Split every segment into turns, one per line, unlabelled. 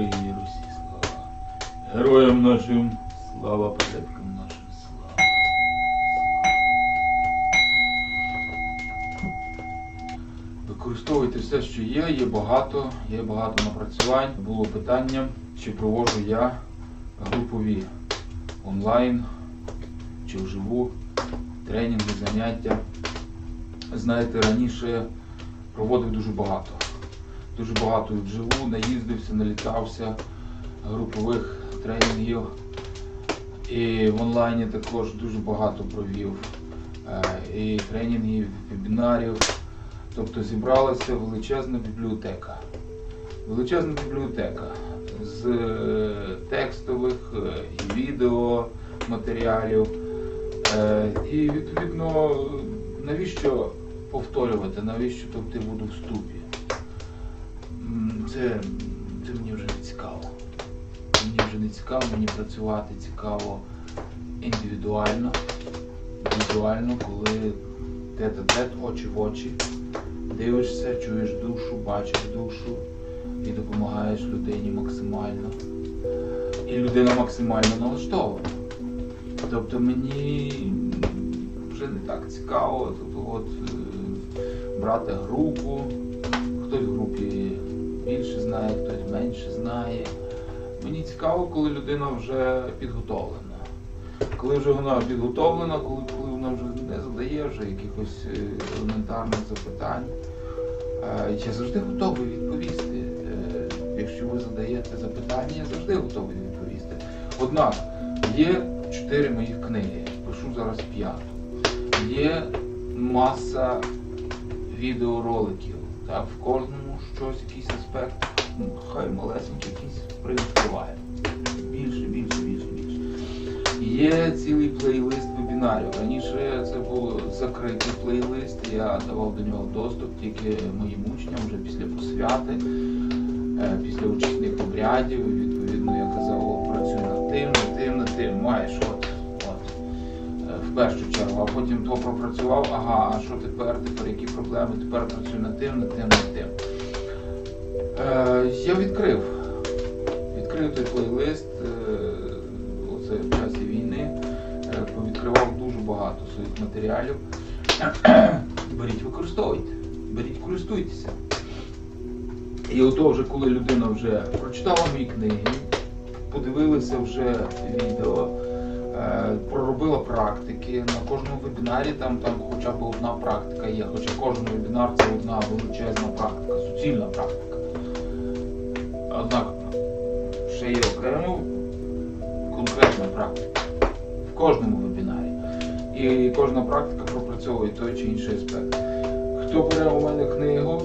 Україні, Русі, слава. Героям нашим слава, предкам нашим слава. Використовуйте все, що є, є багато, є багато напрацювань. Було питання, чи проводжу я групові онлайн чи вживу тренінги, заняття. Знаєте, раніше проводив дуже багато. Дуже багато і вживу, наїздився, налітався групових тренінгів. І в онлайні також дуже багато провів. Е, І тренінгів, і вебінарів. Тобто зібралася величезна бібліотека. Величезна бібліотека з е, текстових е, і відео матеріалів. І відповідно, навіщо повторювати, навіщо тобто буду в ступі? Це, це мені вже не цікаво. Мені вже не цікаво, мені працювати цікаво індивідуально, візуально, коли тет-а-тет, очі в очі, дивишся, чуєш душу, бачиш душу і допомагаєш людині максимально. І людина максимально налаштована. Тобто мені вже не так цікаво тобто, от, е, брати групу. Хтось в групі більше знає, хтось менше знає. Мені цікаво, коли людина вже підготовлена. Коли вже вона підготовлена, коли, коли вона вже не задає вже якихось е, елементарних запитань. Е, Я завжди готовий відповісти. Е, Якщо ви задаєте запитання, я завжди готовий відповісти. Однак є чотири моїх книги, пишу зараз п'яту. Є маса відеороликів. Так, в кожному щось, якийсь аспект, ну, хай малесенький якийсь привідкриває. Більше, більше, більше, більше. Є цілий плейлист вебінарів. Раніше це був закритий плейлист, я давав до нього доступ тільки моїм учням вже після посвяти, е, після учасних обрядів. Відповідно я казав, «О, працюй над тим, над тим, над тим, маєш от. от. Е, В першу чергу, а потім то пропрацював, ага, а що тепер, тепер які проблеми, тепер працюю над тим, над тим, над тим. Е, я відкрив. Відкрив той плейлист, е, оце в часі війни, е, повідкривав дуже багато своїх матеріалів. Беріть, використовуйте, беріть, користуйтеся. І ото вже коли людина вже прочитала мої книги, подивилася вже відео, проробила практики. На кожному вебінарі там, там хоча б одна практика є, хоча кожен вебінар це одна величезна практика, суцільна практика. Однак ще є окремо конкретна практика в кожному вебінарі. І кожна практика пропрацьовує той чи інший аспект. Хто бере у мене книгу,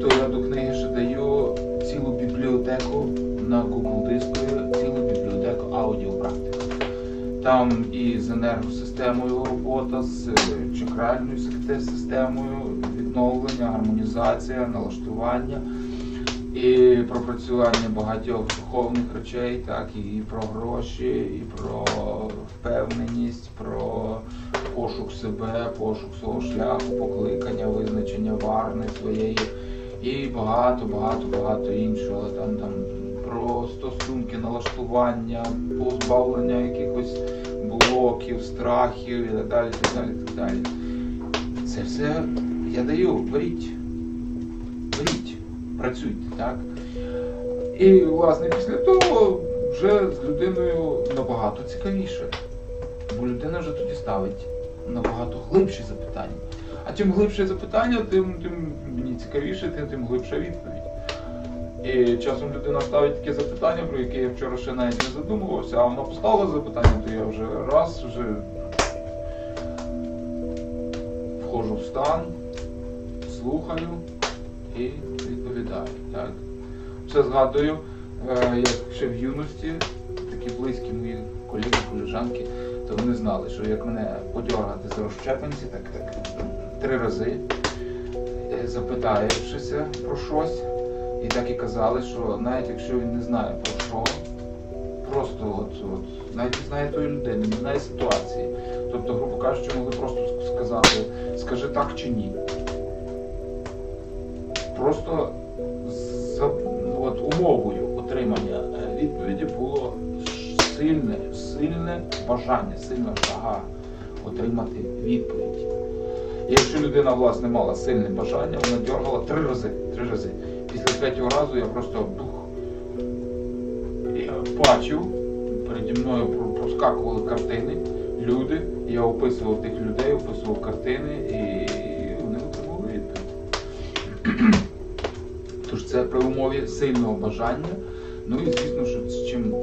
то я до книги ще даю цілу бібліотеку на Google диску, цілу бібліотеку аудіопрактик. Там і з енергосистемою робота, з чакральною системою, відновлення, гармонізація, налаштування і пропрацювання багатьох духовних речей, так, і про гроші, і про впевненість, про пошук себе, пошук свого шляху, покликання, визначення варни своєї і багато, багато, багато іншого. Там, там про стосунки, налаштування, позбавлення якихось блоків, страхів і так далі, так далі, так далі. Це все я даю, беріть. Працюйте, так? І, власне, після того вже з людиною набагато цікавіше. Бо людина вже тоді ставить набагато глибші запитання. А чим глибше запитання, тим, тим мені цікавіше, тим, тим глибша відповідь. І часом людина ставить таке запитання, про яке я вчора ще навіть не задумувався, а вона поставила запитання, то я вже раз вже входжу в стан, слухаю і. Так? Все згадую, е, як ще в юності, такі близькі мої колеги, колежанки, то вони знали, що як мене подьоргати за розщепенці, так, так три рази, е, запитаючися про щось, і так і казали, що навіть якщо він не знає про що, просто от, от навіть не знає тої людини, не знає ситуації. Тобто, грубо кажучи, могли просто сказати, скажи так чи ні. Просто умовою отримання е, відповіді було сильне, сильне бажання, сильна жага отримати відповідь. Якщо людина власне мала сильне бажання, вона дергала три рази. три рази. Після третього разу я просто бух, я е, бачив, переді мною проскакували картини, люди. Я описував тих людей, описував картини. і це при умові сильного бажання. Ну і звісно, що чим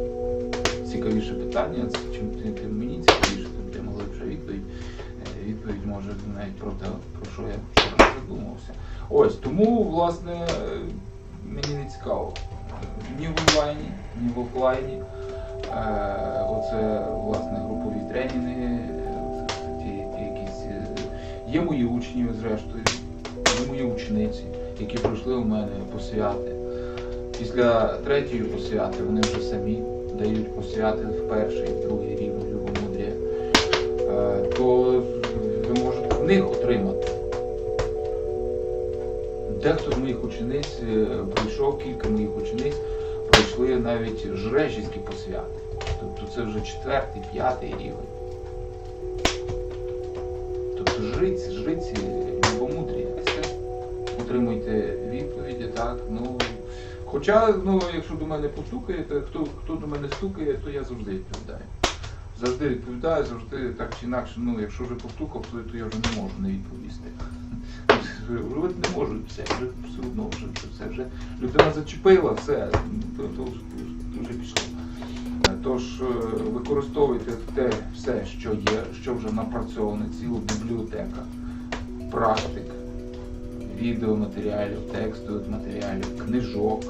цікавіше питання, чим тим, мені цікавіше, тим тим глибша відповідь. Е, Відповідь може навіть про те, про що я вчора задумався. Ось тому, власне, е, мені не цікаво ні в онлайні, ні в офлайні. Е, Оце власне групові тренінги, ті, ті якісь є мої учні, зрештою, є мої учениці, які пройшли у мене посвяти. Після третьої посвяти вони вже самі дають посвяти в перший, другий рівень любомудрія, Е, то ви можете в них отримати. Дехто з моїх учениць е, пройшов, кілька моїх учениць пройшли навіть жречівські посвяти. Тобто це вже четвертий, п'ятий рівень. Тобто жриці, жриці. Отримуйте відповіді, так. Ну, хоча, ну, якщо до мене постукаєте, хто, хто до мене стукає, то я завжди відповідаю. Завжди відповідаю, завжди так чи інакше, ну, якщо вже постукав, то, я вже не можу не відповісти. Не можу все, вже все одно вже, все вже людина зачепила, все, то, то, то вже пішло. Тож е, використовуйте те все, що є, що вже напрацьоване, цілу бібліотека, практик, відеоматеріалів, текстових матеріалів, книжок.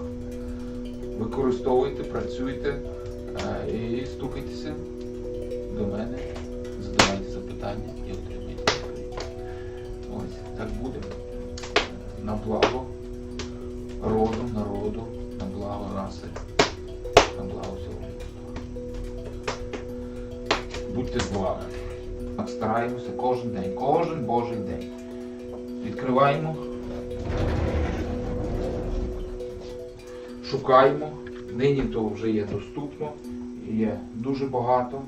Використовуйте, працюйте е, і стукайтеся до мене, задавайте запитання і отримайте відповідь. Ось так буде. На благо роду, народу, на благо раси, на благо всього. Будьте з вами. Стараємося кожен день, кожен божий день. Відкриваємо. Шукаємо. Нині то вже є доступно. Є дуже багато.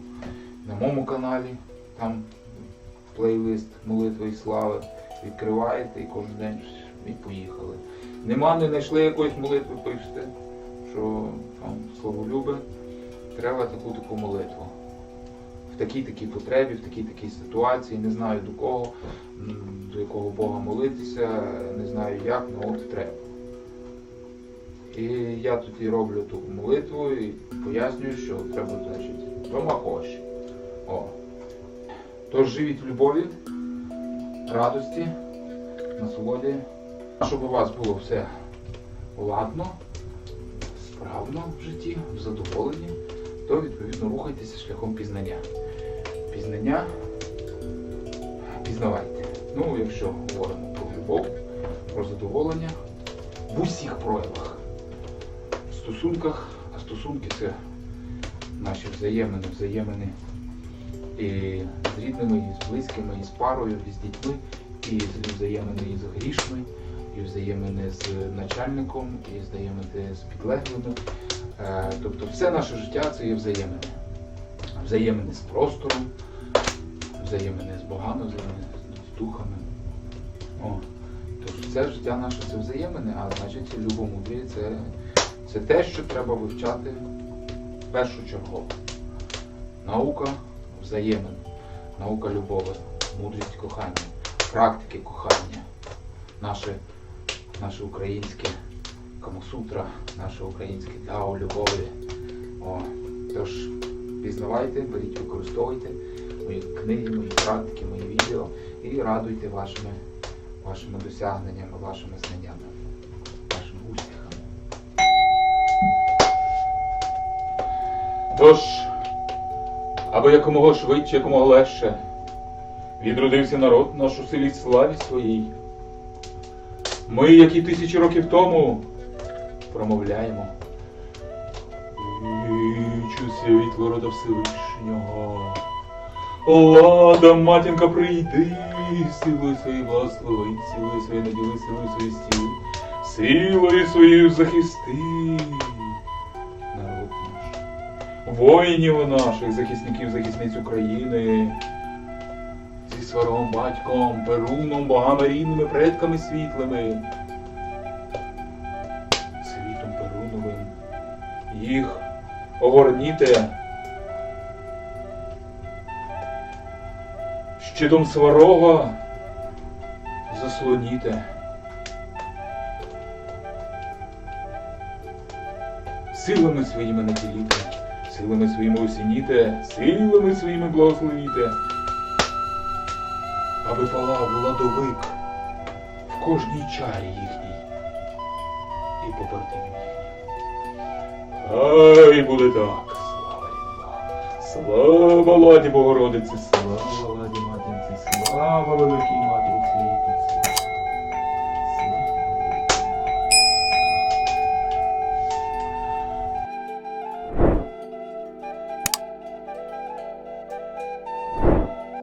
На моєму каналі там плейлист молитви і слави. Відкриваєте і кожен день і поїхали. Нема, не знайшли якоїсь молитви, пишете, що там словолюби. Треба таку таку молитву. В такій такій потребі, в такій такій ситуації, не знаю до кого, до якого Бога молитися, не знаю як, але от треба. І я тоді роблю ту молитву і пояснюю, що треба, значить, дома. О. Тож живіть в любові, радості, насолоді, щоб у вас було все ладно, справно в житті, в задоволенні, то відповідно рухайтеся шляхом пізнання. Пізнання пізнавайте. Ну, якщо говоримо про любов, про задоволення в усіх проявах. В стосунках, а стосунки це наші взаємини, взаємини і з рідними, і з близькими, і з парою, і з дітьми, і взаємини і з грішми, і взаємини з начальником, і взаємини з підлеглими. Е, Тобто все наше життя це є взаємини. Взаємини з простором, взаємини з богами, взаємини з духами. О. Тож все життя наше це взаємини, а значить любомудрі це, це те, що треба вивчати першочергово. Наука взаємин, наука любові, мудрість кохання, практики кохання, наше, наше українське Камасутра, наше українське Дао любові. О, тож пізнавайте, беріть, використовуйте мої книги, мої практики, мої відео і радуйте вашими, вашими досягненнями, вашими знаннями, Тож, аби якомога швидше, якомога легше відродився народ наш у селі славі своїй. Ми, як і тисячі років тому, промовляємо. Вічуся від ворота Всевишнього. Лада, матінка, прийди, силою своєю благослови, силою своєю наділи, силою своєю стіли, силою своєю захисти. Воїнів наших, захисників, захисниць України. Зі сварогом батьком, Перуном, богами рідними, предками світлими. Світом Перуновим. Їх огорніте. Щитом сварога заслоніте. Силами своїми наділіте, силами своїми осініте, силами своїми благословіте. Аби палав ладовик в кожній чарі їхній і побратимів їхніх. Хай буде так, слава рідна, слава ладі Богородиці, слава ладі Матінці, слава великій Матінці.